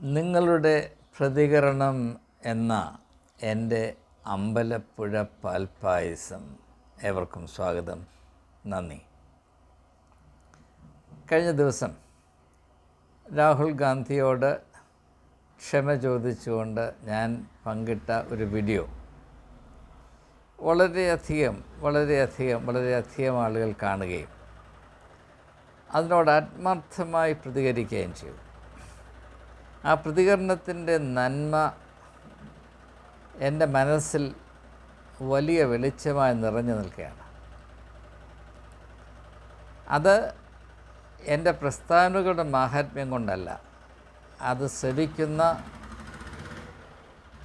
നിങ്ങളുടെ പ്രതികരണം എന്ന എന്റെ അമ്പലപ്പുഴ പാൽപ്പായസം ഏവർക്കും സ്വാഗതം. നന്ദി. കഴിഞ്ഞ ദിവസം രാഹുൽ ഗാന്ധിയോട് ക്ഷമ ചോദിച്ചുകൊണ്ട് ഞാൻ പങ്കിട്ട ഒരു വീഡിയോ. വളരെയധികം വളരെയധികം വളരെയധികം ആളുകൾ കാണുകയും അതിനോട് ആത്മാർത്ഥമായി പ്രതികരിക്കുകയും ചെയ്തു. ആ പ്രതികരണത്തിന്റെ നന്മ എന്റെ മനസ്സിൽ വലിയ വെളിച്ചമായി നിറഞ്ഞു നിൽക്കുകയാണ്. അത് എന്റെ പ്രസ്താവനകളുടെ മാഹാത്മ്യം കൊണ്ടല്ല. അത് ശ്രവിക്കുന്ന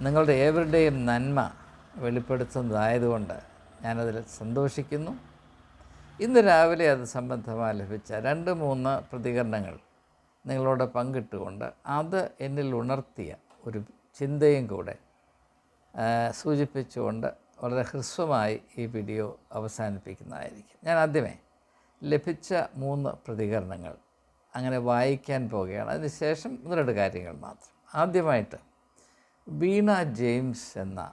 നിങ്ങളുടെ ഏവരുടെയും നന്മ വെളിപ്പെടുത്തുന്നതായതുകൊണ്ട് ഞാനതിൽ സന്തോഷിക്കുന്നു. ഇന്ന് രാവിലെ അത് സംബന്ധമായി ലഭിച്ച രണ്ട് മൂന്ന് പ്രതികരണങ്ങൾ നിങ്ങളോട് പങ്കിട്ടുകൊണ്ട് അത് എന്നിൽ ഉണർത്തിയ ഒരു ചിന്തയും കൂടെ സൂചിപ്പിച്ചുകൊണ്ട് വളരെ ഹ്രസ്വമായി ഈ വീഡിയോ അവസാനിപ്പിക്കുന്നതായിരിക്കും. ഞാൻ ആദ്യമേ ലഭിച്ച മൂന്ന് പ്രതികരണങ്ങൾ അങ്ങനെ വായിക്കാൻ പോവുകയാണ്. അതിനുശേഷം ഒന്ന് രണ്ട് കാര്യങ്ങൾ മാത്രം. ആദ്യമായിട്ട് വീണ ജെയിംസ് എന്ന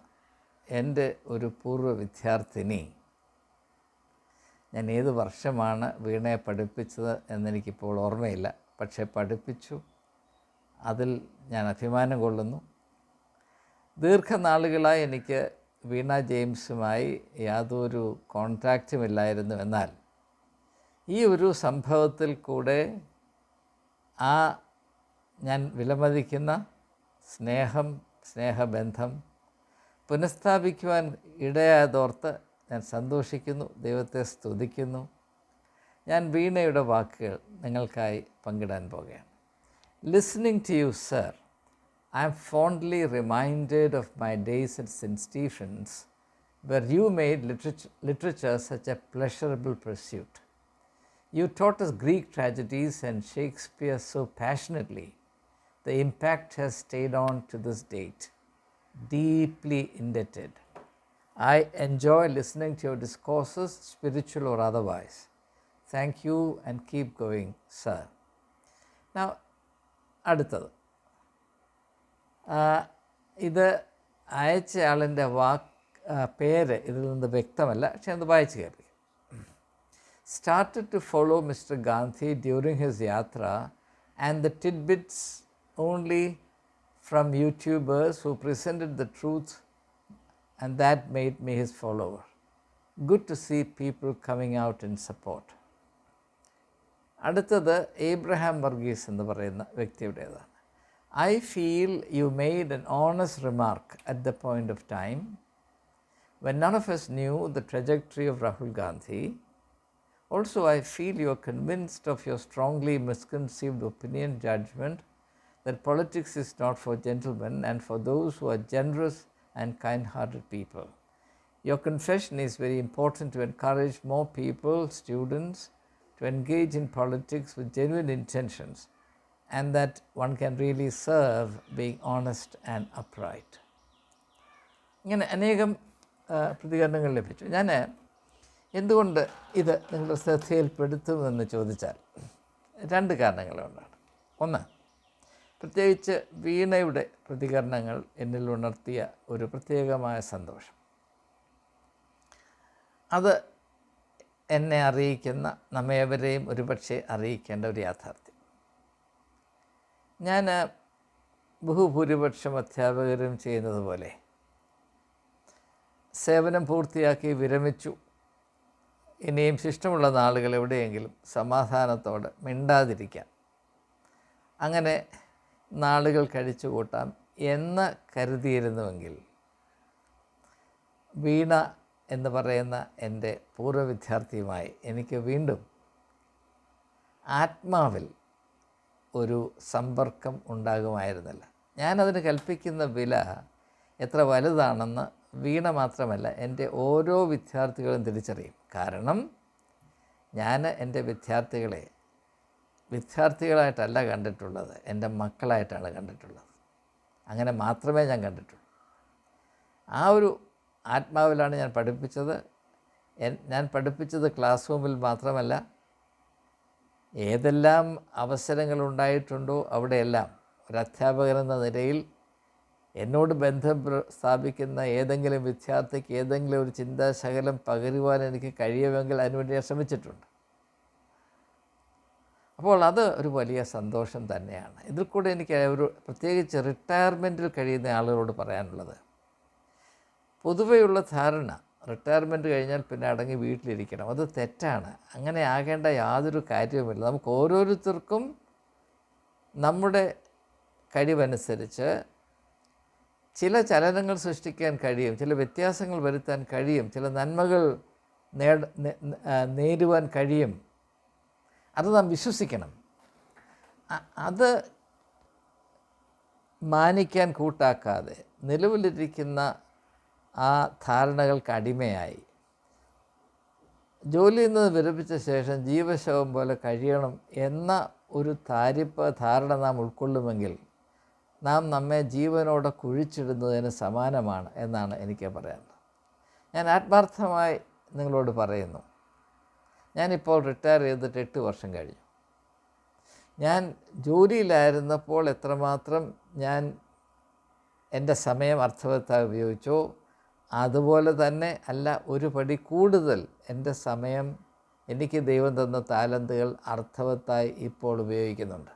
എന്റെ ഒരു പൂർവ വിദ്യാർത്ഥിനി ഞാൻ ഏത് വർഷമാണ് വീണയെ പഠിപ്പിച്ചത് എന്നെനിക്കിപ്പോൾ ഓർമ്മയില്ല. പക്ഷേ പഠിപ്പിച്ചു. അതിൽ ഞാൻ അഭിമാനം കൊള്ളുന്നു. ദീർഘനാളുകളായി എനിക്ക് വീണ ജെയിംസുമായി യാതൊരു കോൺട്രാക്റ്റും ഇല്ലായിരുന്നു എന്നാൽ ഈ ഒരു സംഭവത്തിൽ കൂടെ ആ ഞാൻ വിലമതിക്കുന്ന സ്നേഹം സ്നേഹബന്ധം പുനഃസ്ഥാപിക്കുവാൻ ഇടയായതോർത്ത് ഞാൻ സന്തോഷിക്കുന്നു. ദൈവത്തെ സ്തുതിക്കുന്നു. ഞാൻ വീണയുടെ വാക്കുകൾ നിങ്ങൾക്കായി പങ്കിടാൻ പോകുകയാണ് listening to you sir I am fondly reminded of my days at Saint Stephen's where you made literature literature such a pleasurable pursuit You taught us Greek tragedies and Shakespeare so passionately. The impact has stayed on to this date. Deeply indebted. I enjoy listening to your discourses, spiritual or otherwise. Thank you and keep going, sir. Now, അടുത്തത് ആ, ഇത് അയച്ചയാളിൻ്റെ വാക്ക് ആ, പേര് ഇതിൽ നിന്ന് വ്യക്തമല്ല പക്ഷെ അത് വായിച്ച് കേൾപ്പിക്കും started to follow Mr. Gandhi during his yatra and the tidbits only from YouTubers who presented the truth and that made me his follower. Good to see people coming out in support. അടുത്തത് ഏബ്രഹാം വർഗീസ് എന്ന് പറയുന്ന വ്യക്തിയുടേതാണ് I feel you made an honest remark at the point of time when none of us knew the trajectory of Rahul Gandhi Also, I feel you are convinced of your strongly misconceived opinion, judgment that politics is not for gentlemen and for those who are generous and kind hearted people. Your confession is very important to encourage more people, students, to engage in politics with genuine intentions and that one can really serve being honest and upright. ഇങ്ങനെ അനേകം പ്രതികരണങ്ങൾ ലഭിച്ചു. ഞാൻ എന്തുകൊണ്ട് ഇത് നിങ്ങളുടെ ശ്രദ്ധയിൽപ്പെടുത്തുമെന്ന് ചോദിച്ചാൽ രണ്ട് കാരണങ്ങളുകൊണ്ടാണ് ഒന്ന് പ്രത്യേകിച്ച് വീണയുടെ പ്രതികരണങ്ങൾ എന്നിൽ ഉണർത്തിയ ഒരു പ്രത്യേകമായ സന്തോഷം. അത് എന്നെ അറിയിക്കുന്ന നമ്മേവരെയും ഒരുപക്ഷെ അറിയിക്കേണ്ട ഒരു യാഥാർത്ഥ്യം. ഞാൻ ബഹുഭൂരിപക്ഷം അധ്യാപകരും ചെയ്യുന്നത് പോലെ സേവനം പൂർത്തിയാക്കി വിരമിച്ചു. ഇനിയും ശിഷ്ടമുള്ള നാളുകൾ എവിടെയെങ്കിലും സമാധാനത്തോടെ മിണ്ടാതിരിക്കാം. അങ്ങനെ നാളുകൾ കഴിച്ചു കൂട്ടാം എന്ന് കരുതിയിരുന്നുവെങ്കിൽ വീണ എന്ന് പറയുന്ന എന്റെ പൂർവ വിദ്യാർത്ഥിയുമായി എനിക്ക് വീണ്ടും ആത്മാവിൽ ഒരു സമ്പർക്കം ഉണ്ടാകുമായിരുന്നില്ല. ഞാനതിന് കൽപ്പിക്കുന്ന വില എത്ര വലുതാണെന്ന് വീണ മാത്രമല്ല എന്റെ ഓരോ വിദ്യാർത്ഥികളും തിരിച്ചറിയും. കാരണം ഞാൻ എന്റെ വിദ്യാർത്ഥികളെ വിദ്യാർത്ഥികളായിട്ടല്ല കണ്ടിട്ടുള്ളത് എന്റെ മക്കളായിട്ടാണ് കണ്ടിട്ടുള്ളത്. അങ്ങനെ മാത്രമേ ഞാൻ കണ്ടിട്ടുള്ളൂ. ആ ഒരു ആത്മാവിലാണ് ഞാൻ പഠിപ്പിച്ചത്. ഞാൻ പഠിപ്പിച്ചത് ക്ലാസ് റൂമിൽ മാത്രമല്ല ഏതെല്ലാം അവസരങ്ങൾ ഉണ്ടായിട്ടുണ്ടോ അവിടെയെല്ലാം ഒരു അധ്യാപകൻ എന്ന നിലയിൽ എന്നോട് ബന്ധം സ്ഥാപിക്കുന്ന ഏതെങ്കിലും വിദ്യാർത്ഥിക്ക് ഏതെങ്കിലും ഒരു ചിന്താശകലം പകരുവാൻ എനിക്ക് കഴിയുമെങ്കിൽ അതിനുവേണ്ടി ഞാൻ ശ്രമിച്ചിട്ടുണ്ട്. അപ്പോൾ അത് ഒരു വലിയ സന്തോഷം തന്നെയാണ്. ഇതിൽ കൂടെ എനിക്ക് ഒരു പ്രത്യേകിച്ച് റിട്ടയർമെന്റിൽ കഴിയുന്ന ആളുകളോട് പറയാനുള്ളത് പൊതുവെയുള്ള ധാരണ റിട്ടയർമെന്റ് കഴിഞ്ഞാൽ പിന്നെ അടങ്ങി വീട്ടിലിരിക്കണം. അത് തെറ്റാണ്. അങ്ങനെ ആകേണ്ട യാതൊരു കാര്യവുമില്ല. നമുക്ക് ഓരോരുത്തർക്കും നമ്മുടെ കഴിവനുസരിച്ച് ചില ചലനങ്ങൾ സൃഷ്ടിക്കാൻ കഴിയും ചില വ്യത്യാസങ്ങൾ വരുത്താൻ കഴിയും ചില നന്മകൾ നേട നേരുവാൻ കഴിയും. അത് നാം വിശ്വസിക്കണം. അത് മാനിക്കാൻ കൂട്ടാക്കാതെ നിലവിലിരിക്കുന്ന ആ ധാരണകൾക്ക് അടിമയായി. ജോലിയിൽ നിന്ന് വിരമിച്ച ശേഷം ജീവശവം പോലെ കഴിയണം എന്ന ഒരു താരിപ്പ് ധാരണ നാം ഉൾക്കൊള്ളുമെങ്കിൽ നാം നമ്മെ ജീവനോടെ കുഴിച്ചിടുന്നതിന് സമാനമാണ് എന്നാണ് എനിക്ക് പറയാനുള്ളത്. ഞാൻ ആത്മാർത്ഥമായി നിങ്ങളോട് പറയുന്നു. ഞാനിപ്പോൾ റിട്ടയർ ചെയ്തിട്ട് എട്ട് വർഷം കഴിഞ്ഞു. ഞാൻ ജോലിയിലായിരുന്നപ്പോൾ എത്രമാത്രം ഞാൻ എന്റെ സമയം അർത്ഥവത്തായി ഉപയോഗിച്ചോ അതുപോലെ തന്നെ അല്ല ഒരു പടി കൂടുതൽ എന്റെ സമയം എനിക്ക് ദൈവം തന്ന താലന്തുകൾ അർത്ഥവത്തായി ഇപ്പോൾ ഉപയോഗിക്കുന്നുണ്ട്.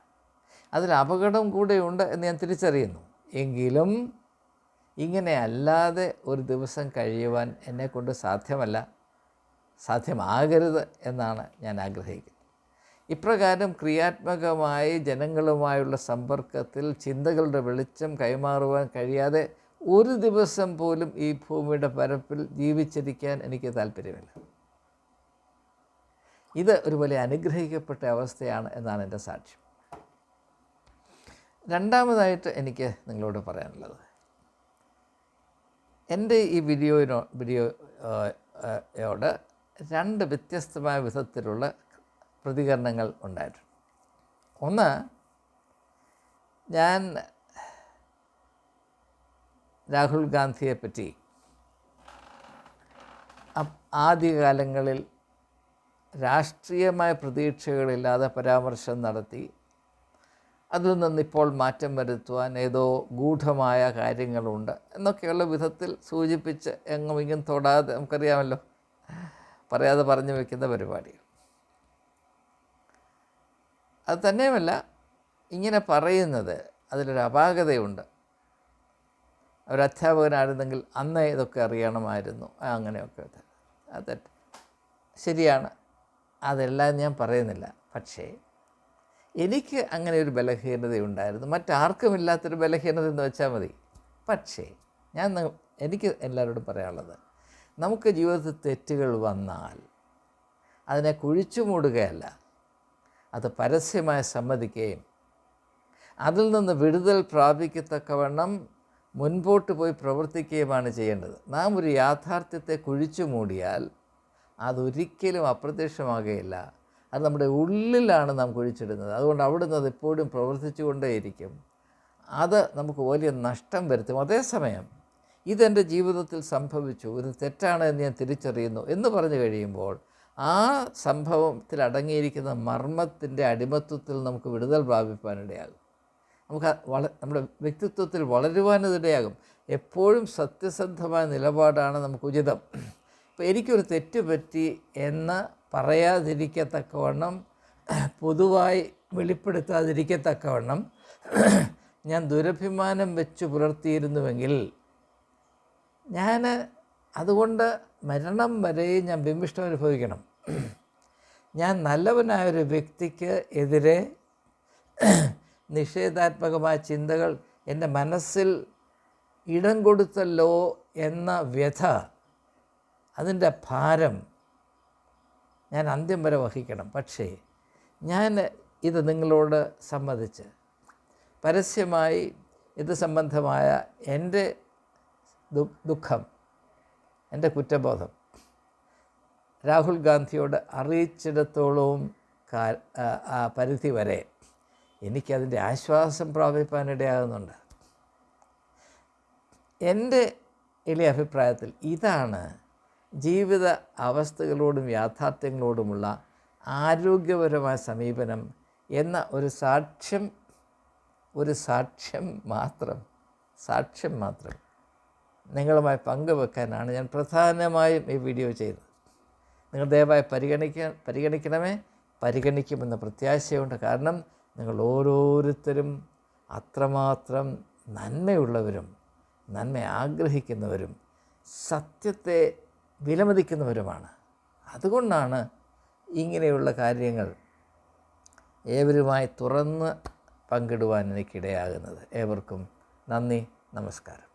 അതിൽ അപകടം കൂടെയുണ്ട് എന്ന് ഞാൻ തിരിച്ചറിയുന്നു. എങ്കിലും ഇങ്ങനെ അല്ലാതെ ഒരു ദിവസം കഴിയുവാൻ എന്നെക്കൊണ്ട് സാധ്യമല്ല സാധ്യമാകരുത് എന്നാണ് ഞാൻ ആഗ്രഹിക്കുന്നത്. ഇപ്രകാരം ക്രിയാത്മകമായി ജനങ്ങളുമായുള്ള സമ്പർക്കത്തിൽ ചിന്തകളുടെ വെളിച്ചം കൈമാറുവാൻ കഴിയാതെ ഒരു ദിവസം പോലും ഈ ഭൂമിയുടെ പരപ്പിൽ ജീവിച്ചിരിക്കാൻ എനിക്ക് താല്പര്യമില്ല. ഇത് ഒരു വലിയ അനുഗ്രഹിക്കപ്പെട്ട അവസ്ഥയാണ് എന്നാണ് എന്റെ സാക്ഷ്യം. രണ്ടാമതായിട്ട് എനിക്ക് നിങ്ങളോട് പറയാനുള്ളത്. എന്റെ ഈ വീഡിയോയിനോ വീഡിയോയോട് രണ്ട് വ്യത്യസ്തമായ വിധത്തിലുള്ള പ്രതികരണങ്ങൾ ഉണ്ടായിട്ടുണ്ട്. ഒന്ന് ഞാൻ രാഹുൽ ഗാന്ധിയെ പറ്റി അപ്- ആദ്യകാലങ്ങളിൽ രാഷ്ട്രീയമായ പ്രതീക്ഷകളില്ലാതെ പരാമർശം നടത്തി. അതിൽ നിന്നിപ്പോൾ മാറ്റം വരുത്തുവാൻ ഏതോ ഗൂഢമായ കാര്യങ്ങളുണ്ട്. എന്നൊക്കെയുള്ള വിധത്തിൽ സൂചിപ്പിച്ച് എങ്ങും ഇങ്ങും തൊടാതെ നമുക്കറിയാമല്ലോ. പറയാതെ പറഞ്ഞു വയ്ക്കുന്ന പരിപാടി അത് തന്നെയുമല്ല ഇങ്ങനെ പറയുന്നത് അതിലൊരു അപാകതയുണ്ട്. ഒരു അധ്യാപകനായിരുന്നെങ്കിൽ അന്നേ ഇതൊക്കെ അറിയണമായിരുന്നു. അങ്ങനെയൊക്കെ. അത് ശരിയാണ്. അതെല്ലാം ഞാൻ പറയുന്നില്ല. പക്ഷേ എനിക്ക് അങ്ങനെ ഒരു ബലഹീനതയുണ്ടായിരുന്നു മറ്റാർക്കും ഇല്ലാത്തൊരു ബലഹീനത എന്ന് വെച്ചാൽ മതി. പക്ഷേ ഞാൻ എനിക്ക് എല്ലാവരോടും പറയാനുള്ളത് നമുക്ക് ജീവിതത്തിൽ തെറ്റുകൾ വന്നാൽ അതിനെ കുഴിച്ചു മൂടുകയല്ല അത് പരസ്യമായി സമ്മതിക്കുകയും അതിൽ നിന്ന് വിടുതൽ പ്രാപിക്കത്തക്കവണ്ണം മുൻപോട്ട് പോയി പ്രവർത്തിക്കുകയുമാണ് ചെയ്യേണ്ടത്. നാം ഒരു യാഥാർത്ഥ്യത്തെ കുഴിച്ചു മൂടിയാൽ അതൊരിക്കലും അപ്രത്യക്ഷമാകുകയില്ല. അത് നമ്മുടെ ഉള്ളിലാണ് നാം കുഴിച്ചിടുന്നത്. അതുകൊണ്ട് അവിടുന്ന് അത് എപ്പോഴും പ്രവർത്തിച്ചുകൊണ്ടേയിരിക്കും. അത് നമുക്ക് വലിയ നഷ്ടം വരുത്തും. അതേസമയം ഇതെന്റെ ജീവിതത്തിൽ സംഭവിച്ചു. ഇത് തെറ്റാണ് എന്ന് ഞാൻ തിരിച്ചറിയുന്നു എന്ന് പറഞ്ഞു കഴിയുമ്പോൾ ആ സംഭവത്തിൽ അടങ്ങിയിരിക്കുന്ന മർമ്മത്തിന്റെ അടിമത്വത്തിൽ നമുക്ക് വിടുതൽ പ്രാപിപ്പാനിടയാകും. നമുക്ക് വള നമ്മുടെ വ്യക്തിത്വത്തിൽ വളരുവാനിടയാകും എപ്പോഴും സത്യസന്ധമായ നിലപാടാണ് നമുക്ക് ഉചിതം. ഇപ്പോൾ എനിക്കൊരു തെറ്റ് പറ്റി എന്ന് പറയാതിരിക്കത്തക്കവണ്ണം പൊതുവായി വെളിപ്പെടുത്താതിരിക്കത്തക്കവണ്ണം ഞാൻ ദുരഭിമാനം വെച്ച് പുലർത്തിയിരുന്നുവെങ്കിൽ ഞാൻ അതുകൊണ്ട് മരണം വരെ ഞാൻ ബിംബിഷ്ടം അനുഭവിക്കണം. ഞാൻ നല്ലവനായൊരു വ്യക്തിക്ക് എതിരെ നിഷേധാത്മകമായ ചിന്തകൾ എന്റെ മനസ്സിൽ ഇടം കൊടുത്തല്ലോ എന്ന വ്യഥ അതിന്റെ ഭാരം ഞാൻ അന്ത്യം വരെ വഹിക്കണം. പക്ഷേ ഞാൻ ഇത് നിങ്ങളോട് സമ്മതിച്ച് പരസ്യമായി ഇത് സംബന്ധമായ എന്റെ ദുഃഖം എന്റെ കുറ്റബോധം രാഹുൽ ഗാന്ധിയോട് അറിയിച്ചിടത്തോളവും പരിധി വരെ എനിക്കതിന്റെ ആശ്വാസം പ്രാപിപ്പാനിടയാകുന്നുണ്ട് എന്റെ എളിയ അഭിപ്രായത്തിൽ ഇതാണ് ജീവിത അവസ്ഥകളോടും യാഥാർത്ഥ്യങ്ങളോടുമുള്ള ആരോഗ്യപരമായ സമീപനം എന്ന ഒരു സാക്ഷ്യം ഒരു സാക്ഷ്യം മാത്രം സാക്ഷ്യം മാത്രം നിങ്ങളുമായി പങ്കുവെക്കാനാണ് ഞാൻ പ്രധാനമായും ഈ വീഡിയോ ചെയ്തത് നിങ്ങൾ ദയവായി പരിഗണിക്ക പരിഗണിക്കണമേ. പരിഗണിക്കുമെന്ന പ്രത്യാശയുണ്ട്. കാരണം നിങ്ങൾ ഓരോരുത്തരും അത്രമാത്രം നന്മയുള്ളവരും നന്മ ആഗ്രഹിക്കുന്നവരും സത്യത്തെ വിലമതിക്കുന്നവരുമാണ്. അതുകൊണ്ടാണ് ഇങ്ങനെയുള്ള കാര്യങ്ങൾ ഏവരുമായി തുറന്ന് പങ്കിടുവാൻ എനിക്കിടയാകുന്നത്. ഏവർക്കും നന്ദി നമസ്കാരം.